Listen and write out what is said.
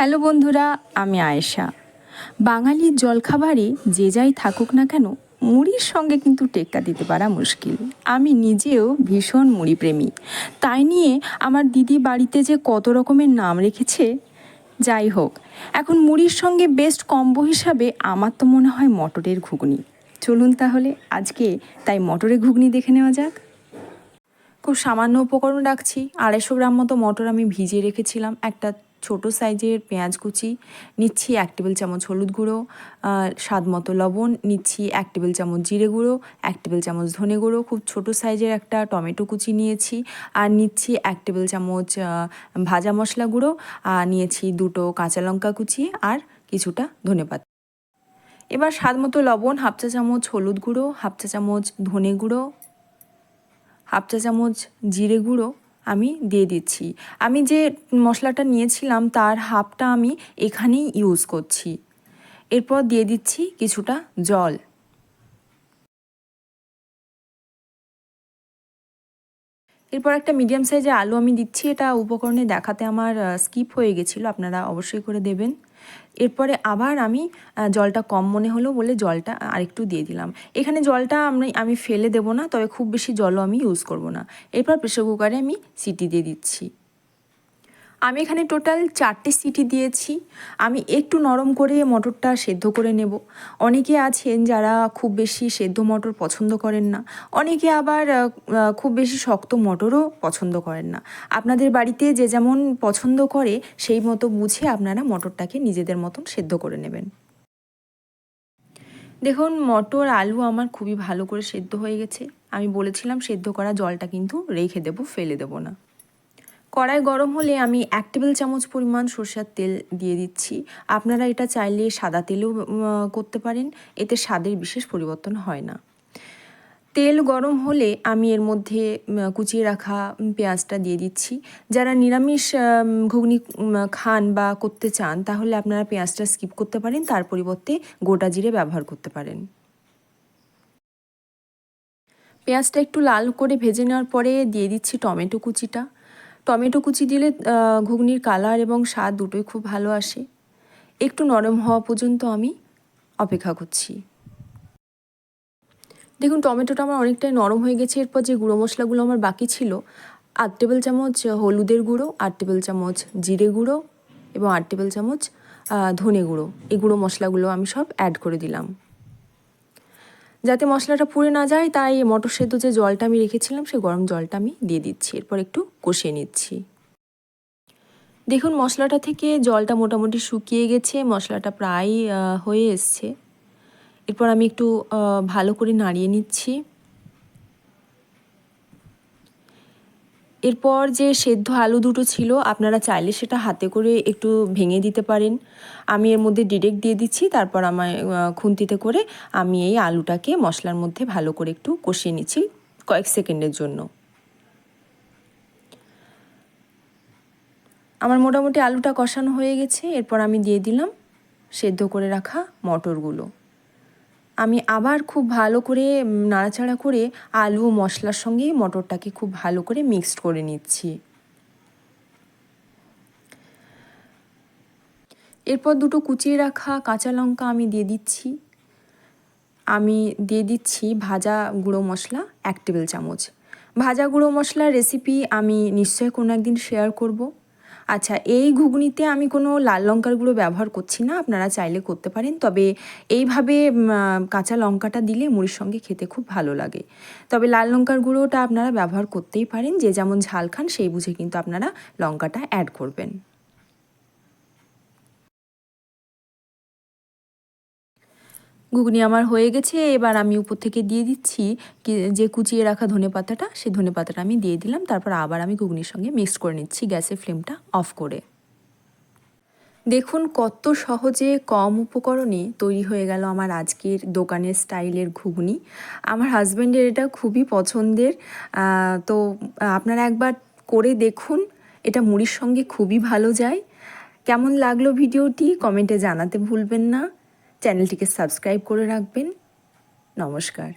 Hello বন্ধুরা, আমি আয়েশা। বাঙালির জলখাবারে যে যাই থাকুক না কেন, মুড়ির সঙ্গে কিন্তু টেক্কা দিতে পারা মুশকিল। আমি নিজেও ভীষণ মুড়ি প্রেমী তাই নিয়ে আমার দিদি বাড়িতে যে কত রকমের নাম রেখেছে, যাই হোক, এখন মুড়ির সঙ্গে বেস্ট কম্বো হিসাবে আমার তো মনে হয় মটরের ঘুগনি। চলুন তাহলে আজকে তাই মটরের ঘুগনি দেখে নেওয়া যাক। খুব সামান্য উপকরণ রাখছি, আড়াইশো গ্রাম মতো মটর আমি ভিজিয়ে রেখেছিলাম একটা ছোট সাইজের পেঁয়াজ কুচি, নিচ্ছি এক টেবিল চামচ হলুদ গুঁড়ো স্বাদ মতো লবণ, নিচ্ছি এক টেবিল চামচ জিরে গুঁড়ো, এক টেবিল চামচ ধনে গুঁড়ো, খুব ছোট সাইজের একটা টমেটো কুচি নিয়েছি আর নিচ্ছি এক টেবিল চামচ ভাজা মশলা গুঁড়ো আর নিয়েছি দুটো কাঁচা লঙ্কা কুচি আর কিছুটা ধনেপাতা এবার স্বাদ মতো লবণ, হাফ চা চামচ হলুদ গুঁড়ো, হাফ চা চামচ ধনে গুঁড়ো, হাফ চা চামচ জিরে গুঁড়ো আমি দিয়ে দিচ্ছি। আমি যে মশলাটা নিয়েছিলাম তার হাফটা আমি এখানেই ইউজ করছি। এরপর দিয়ে দিচ্ছি কিছুটা জল। এরপর একটা মিডিয়াম সাইজের আলু আমি দিচ্ছি। এটা উপকরণে দেখাতে আমার স্কিপ হয়ে গেছিল। আপনারা অবশ্যই করে দেবেন। এরপরে আবার আমি জলটা কম মনে হলো বলে জলটা আরেকটু দিয়ে দিলাম। এখানে জলটা আমি আমি ফেলে দেব না, তবে খুব বেশি জলও আমি ইউজ করব না। এরপর প্রেশার কুকারে আমি সিটি দিয়ে দিচ্ছি। আমি এখানে টোটাল চারটে সিটি দিয়েছি। আমি একটু নরম করে মটরটা সেদ্ধ করে নেব। অনেকে আছেন যারা খুব বেশি সেদ্ধ মটর পছন্দ করেন না। অনেকে আবার খুব বেশি শক্ত মটরও পছন্দ করেন না। আপনাদের বাড়িতে যে যেমন পছন্দ করে, সেই মতো বুঝে আপনারা মটরটাকে নিজেদের মতন সেদ্ধ করে নেবেন। দেখুন মটর আলু আমার খুবই ভালো করে সেদ্ধ হয়ে গেছে। আমি বলেছিলাম সেদ্ধ করা জলটা কিন্তু রেখে দেবো, ফেলে দেবো না। কড়াই গরম হলে আমি এক টেবিল চামচ পরিমাণ সরষের তেল দিয়ে দিচ্ছি। আপনারা এটা চাইলে সাদা তেলেও করতে পারেন। এতে স্বাদের বিশেষ পরিবর্তন হয় না। তেল গরম হলে আমি এর মধ্যে কুচিয়ে রাখা পেঁয়াজটা দিয়ে দিচ্ছি। যারা নিরামিষ ঘুগনি খান বা করতে চান, তাহলে আপনারা পেঁয়াজটা স্কিপ করতে পারেন। তার পরিবর্তে গোটা জিরে ব্যবহার করতে পারেন। পেঁয়াজটা একটু লাল করে ভেজে নেওয়ার পরে দিয়ে দিচ্ছি টমেটো কুচিটা। টমেটো কুচি দিলে ঘুগনির কালার এবং স্বাদ দুটোই খুব ভালো আসে। একটু নরম হওয়া পর্যন্ত আমি অপেক্ষা করছি। দেখুন, টমেটোটা আমার অনেকটাই নরম হয়ে গেছে। এরপর যে গুঁড়ো মশলাগুলো আমার বাকি ছিল, আট টেবিল চামচ হলুদের গুঁড়ো, আট টেবিল চামচ জিরে গুঁড়ো এবং আট টেবিল চামচ ধনে গুঁড়ো। এই গুঁড়ো মশলাগুলো আমি সব অ্যাড করে দিলাম। যাতে মশলাটা পুড়ে না যায়, তাই মটর সেদ্ধ যে জলটা আমি রেখেছিলাম সেই গরম জলটা আমি দিয়ে দিচ্ছি। এরপর একটু কষিয়ে নিচ্ছি। দেখুন, মশলাটা থেকে জলটা মোটামুটি শুকিয়ে গেছে, মশলাটা প্রায় হয়ে এসছে। এরপর আমি একটু ভালো করে নাড়িয়ে নিচ্ছি। এরপর যে সেদ্ধ আলু দুটো ছিল, আপনারা চাইলে সেটা হাতে করে একটু ভেঙে দিতে পারেন। আমি এর মধ্যে ডিরেক্ট দিয়ে দিচ্ছি, তারপর আমার খুন্তিতে করে আমি এই আলুটাকে মশলার মধ্যে ভালো করে একটু কষিয়ে নিচ্ছি কয়েক সেকেন্ডের জন্য। আমার মোটামুটি আলুটা কষানো হয়ে গেছে, এরপর আমি দিয়ে দিলাম সেদ্ধ করে রাখা মটরগুলো। আমি আবার খুব ভালো করে নাড়াচাড়া করে আলু ও মশলার সঙ্গে মটরটাকে খুব ভালো করে মিক্সড করে নিচ্ছি। এরপর দুটো কুচিয়ে রাখা কাঁচা লঙ্কা আমি দিয়ে দিচ্ছি। আমি দিয়ে দিচ্ছি ভাজা গুঁড়ো মশলা এক টেবিল চামচ। ভাজা গুঁড়ো মশলার রেসিপি আমি নিশ্চয়ই কোনো একদিন শেয়ার করব। আচ্ছা এই ঘুগনিতে আমি কোনো লাল লঙ্কার গুঁড়ো ব্যবহার করছি না, আপনারা চাইলে করতে পারেন। তবে এইভাবে কাঁচা লঙ্কাটা দিলে মুড়ির সঙ্গে খেতে খুব ভালো লাগে। তবে লাল লঙ্কার গুঁড়োটা আপনারা ব্যবহার করতেই পারেন, যে যেমন ঝাল খান, সেই বুঝে কিন্তু আপনারা লঙ্কাটা অ্যাড করবেন। ঘুগনি আমার হয়ে গেছে, এবার আমি উপর থেকে দিয়ে দিচ্ছি যে কুচিয়ে রাখা ধনে পাতাটা, সেই ধনে পাতাটা আমি দিয়ে দিলাম, তারপর আবার আমি ঘুগনির সঙ্গে মিক্স করে নিচ্ছি গ্যাসের ফ্লেমটা অফ করে। দেখুন কত সহজে কম উপকরণে তৈরি হয়ে গেল আমার আজকের দোকানের স্টাইলের ঘুগনি। আমার হাজব্যান্ডের এটা খুবই পছন্দের। তো আপনারা একবার করে দেখুন, এটা মুড়ির সঙ্গে খুবই ভালো যায়। কেমন লাগল ভিডিওটি কমেন্টে জানাতে ভুলবেন না। চ্যানেলটিকে সাবস্ক্রাইব করে রাখবেন। নমস্কার।